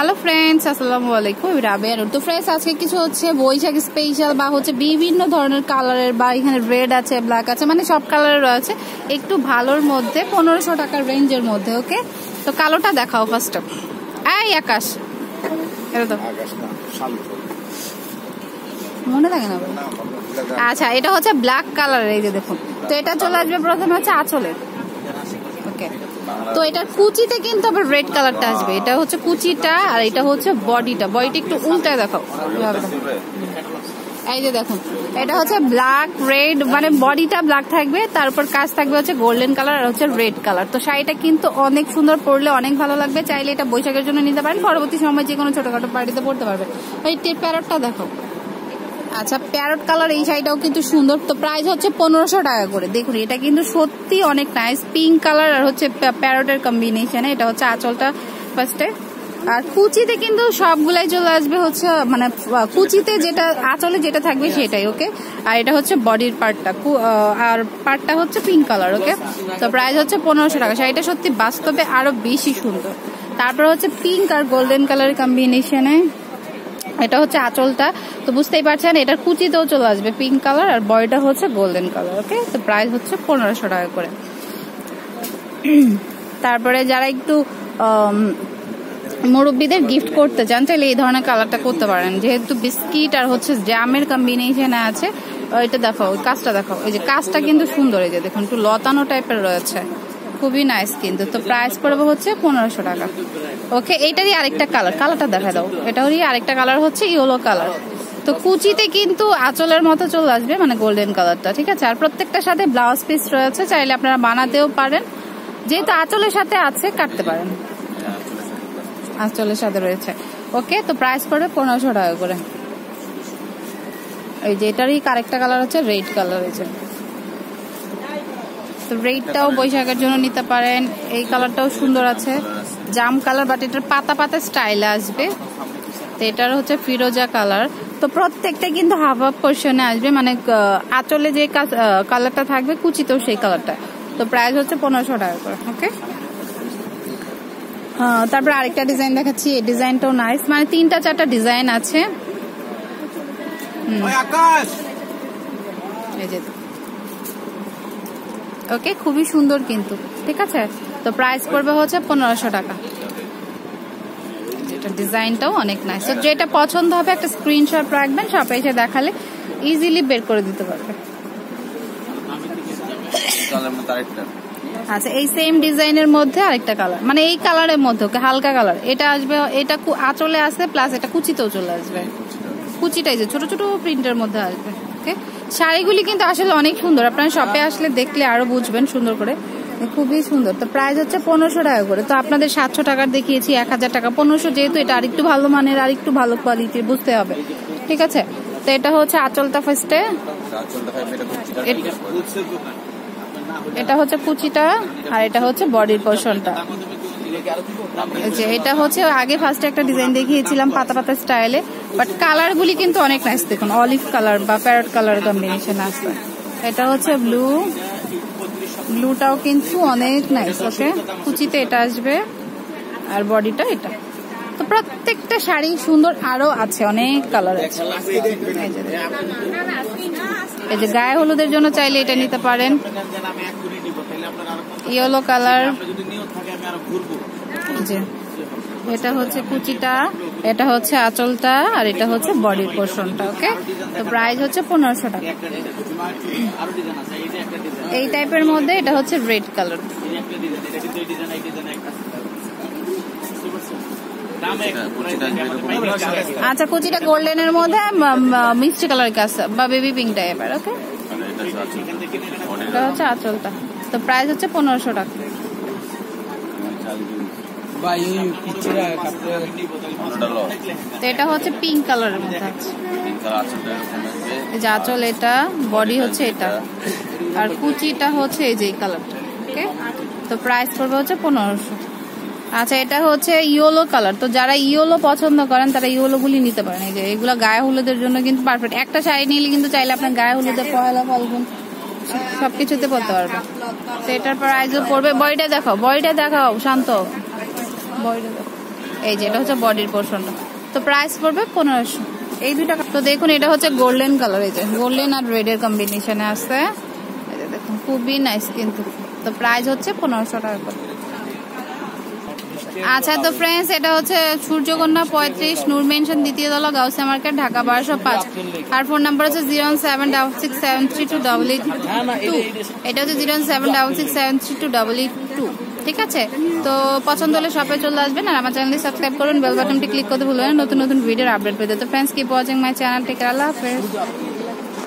Hello friends আসসালামু আলাইকুম রাবে আর তো ফ্রেন্ডস আজকে কিছু হচ্ছে বৈশাখ স্পেশাল বা হচ্ছে বিভিন্ন ধরনের কালারের বা এখানে রেড আছে ব্ল্যাক আছে মানে সব কালারের রয়েছে। একটু ভালোর মধ্যে পনেরোশো টাকার রেঞ্জের মধ্যে ওকে তো কালোটা দেখাও ফার্স্ট এই আকাশ। মনে থাকে না? আচ্ছা এটা হচ্ছে ব্ল্যাক কালারের এই যে দেখুন। তো এটা চলে আসবে প্রথমে হচ্ছে আঁচলের। ওকে তো এটার কুচিতে কিন্তু আবার রেড কালারটা আসবে। এটা হচ্ছে কুচিটা আর এটা হচ্ছে বডিটা। বডিটা একটু উল্টায় দেখাও। এই যে দেখুন, এটা হচ্ছে ব্ল্যাক রেড মানে বডিটা ব্ল্যাক থাকবে, তারপর কাজ থাকবে হচ্ছে গোল্ডেন কালার আর হচ্ছে রেড কালার তো শাড়িটা কিন্তু অনেক সুন্দর পরলে অনেক ভালো লাগবে। চাইলে এটা বৈশাখের জন্য নিতে পারেন। পরবর্তী সময় যে কোনো ছোটখাটো পার্টিতে পড়তে পারবে। এই টেপ প্যারটটা দেখো আচ্ছা প্যারট কালার এই শাড়িটাও কিন্তু সুন্দর। তো প্রাইস হচ্ছে পনেরোশো টাকা করে। দেখুন এটা কিন্তু সত্যি অনেক নাইস পিঙ্ক কালার আর হচ্ছে প্যারটের কম্বিনেশনে এটা হচ্ছে আঁচলটা ফার্স্টে আর কুচিতে কিন্তু সবগুলাই চলে আসবে হচ্ছে মানে কুচিতে যেটা আঁচলে যেটা থাকবে সেটাই ওকে আর এটা হচ্ছে বডির পার্টটা আর পার্টটা হচ্ছে পিঙ্ক কালার ওকে তো প্রাইস হচ্ছে পনেরোশো টাকা। শাড়িটা সত্যি বাস্তবে আরও বেশি সুন্দর। তারপর হচ্ছে পিঙ্ক আর গোল্ডেন কালার কম্বিনেশনে এটা হচ্ছে আঁচলটা। তো বুঝতেই পারছেন, এটার কুচিতেও চলে আসবে পিঙ্ক কালার আর বয়টা হচ্ছে গোল্ডেন কালার ওকে তো প্রাইস হচ্ছে পনেরোশো টাকা করে। তারপরে যারা একটু মুরব্বীদের গিফট করতে চান, তাহলে এই ধরনের কালারটা করতে পারেন। যেহেতু বিস্কিট আর হচ্ছে জ্যামের কম্বিনেশনে আছে এটা দেখাও কাজটা দেখাও। এই যে কাজটা কিন্তু সুন্দর, এই যে দেখুন, একটু লতানো টাইপের রয়েছে। খুবই নাইস কিন্তু। তো প্রাইস পড়বে হচ্ছে পনেরোশো টাকা। ওকে এইটারই আরেকটা কালার কালারটা দেখা দাও। এটারই আরেকটা কালার হচ্ছে ইয়েলো কালার তো কুচিতে কিন্তু আঁচলের মতো চলে আসবে মানে গোল্ডেন কালারটা ঠিক আছে? আর প্রত্যেকটার সাথে ব্লাউজ পিস রয়েছে, চাইলে আপনারা বানাতেও পারেন। যেহেতু আঁচলের সাথে আছে, কাটতে পারেন। আঁচলের সাথে রয়েছে। ওকে তো প্রাইস পড়বে পনেরোশো টাকা করে। এই যে এটারই আরেকটা কালার হচ্ছে রেড কালার হয়েছে তো রেডটাও বৈশাখের জন্য নিতে পারেন। এই কালারটাও সুন্দর আছে। জাম কালার বাট এটার পাতা পাতা স্টাইল আসবে। তো এটার হচ্ছে ফিরোজা কালার। তো প্রত্যেকটা কিন্তু হাফ হাফ পোর্শনে আসবে। মানে আঁচলে যে কালারটা থাকবে কুচিতেও সেই কালারটা। তো প্রাইস হচ্ছে পনেরোশো টাকা করে ওকে তারপর আরেকটা ডিজাইন দেখাচ্ছি। এই ডিজাইনটাও নাইস মানে তিনটা চারটা ডিজাইন আছে। এই যে। ওকে? খুবই সুন্দর কিন্তু ঠিক আছে? তো প্রাইস পড়বে হচ্ছে পনেরোশো টাকা। যেটা ডিজাইনটাও অনেক নাইস তো যেটা পছন্দ হবে একটা স্ক্রিনশট রাখবেন শপে এসে দেখালে ইজিলি বের করে দিতে পারবে। আচ্ছা এই সেম ডিজাইনের মধ্যে আরেকটা কালার মানে এই কালারের মধ্যে ওকে হালকা কালার এটা আসবে এটা আঁচলে আসবে প্লাস এটা কুচিতেও চলে আসবে। কুচিটাই যে ছোট ছোট প্রিন্টের মধ্যে আসবে। ওকে? শাড়িগুলি কিন্তু আসলে অনেক সুন্দর। আপনারা শপে আসলে দেখলে আরও বুঝবেন সুন্দর করে। খুবই সুন্দর। তো প্রাইস হচ্ছে পনেরোশো টাকা করে। তো আপনাদের সাতশো টাকার দেখিয়েছি, এক হাজার টাকা। পনেরোশো যেহেতু এটা আরেকটু ভালো মানের আর একটু ভালো কোয়ালিটির বুঝতে হবে। ঠিক আছে? তো এটা হচ্ছে আঁচলটা ফার্স্টে এটা হচ্ছে কুচিটা আর এটা হচ্ছে বডির পোর্শনটা যে এটা হচ্ছে আগে ফার্স্টে একটা ডিজাইন দেখিয়েছিলাম পাতা পাতা স্টাইলে বাট কালার গুলি কিন্তু অনেক নাইস দেখুন অলিভ কালার বা প্যারট কালার কম্বিনেশন আছে। এটা হচ্ছে ব্লু ব্লুটাও কিন্তু অনেক নাইস ওকে কুচিতে এটা আসবে, আর বডিটা এটা। তো প্রত্যেকটা শাড়ি সুন্দর, আরও আছে, অনেক কালার আছে। এই যে গায়ে হলুদের জন্য চাইলে এটা নিতে পারেন। ইয়েলো কালার এটা হচ্ছে কুচিটা এটা হচ্ছে আঁচলটা আর এটা হচ্ছে বডির পোর্শনটা ওকে? তো প্রাইস হচ্ছে পনেরোশো টাকা। এই টাইপের মধ্যে এটা হচ্ছে রেড কালার আচ্ছা কুচিটা গোল্ডেন এর মধ্যে মিষ্টি কালার কাজ বা বেবি পিঙ্ক টাইপের ওকে? এটা হচ্ছে আঁচলটা। তো প্রাইস হচ্ছে পনেরোশো টাকা। তো এটা হচ্ছে পিঙ্ক কালারের মধ্যে আছে। আঁচল এটা বডি হচ্ছে এটা। আর কুচিটা হচ্ছে এই যে কালারটা ওকে তো প্রাইস পড়বে হচ্ছে পনেরোশো। আচ্ছা এটা হচ্ছে ইয়েলো কালার তো যারা ইয়েলো পছন্দ করেন তারা ইয়েলো গুলি নিতে পারেন। এই যে এগুলো গায়ে হলুদের জন্য কিন্তু পারফেক্ট একটা শাড়ি নিলে কিন্তু চাইলে আপনার গায়ে হলুদের পয়লা ফাল্গুন সবকিছুতে পড়তে পারবে। তো এটার পর প্রাইসও পড়বে। বডিটা দেখাও বডিটা দেখাও, শান্ত। এই যে, এটা হচ্ছে বডির পোর্শনটা তো প্রাইস পড়বে পনেরোশো। এই দুইটা তো দেখুন, এটা হচ্ছে গোল্ডেন কালার এই যে। গোল্ডেন আর রেড এর কম্বিনেশনে আসছে। খুবই নাইস কিন্তু। তো প্রাইস হচ্ছে পনেরোশো টাকা করে। আচ্ছা তো ফ্রেন্ডস এটা হচ্ছে সূর্যকন্যা পঁয়ত্রিশ নূর মেনশন দ্বিতীয় তলা গাউসিয়া মার্কেট ঢাকা বারোশো পাঁচ। আর ফোন নাম্বার হচ্ছে zero seven double six seven three two double eight two এটা হচ্ছে zero seven double six seven three two double eight two ঠিক আছে? তো পছন্দ হলে শপে চলে আসবেন আর আমার চ্যানেলটি সাবস্ক্রাইব করুন বেল বাটনটি ক্লিক করতে ভুলবেন নতুন নতুন ভিডিওর আপডেট পেতে। তো friends keep watching my channel take আল্লাহ হাফেজ।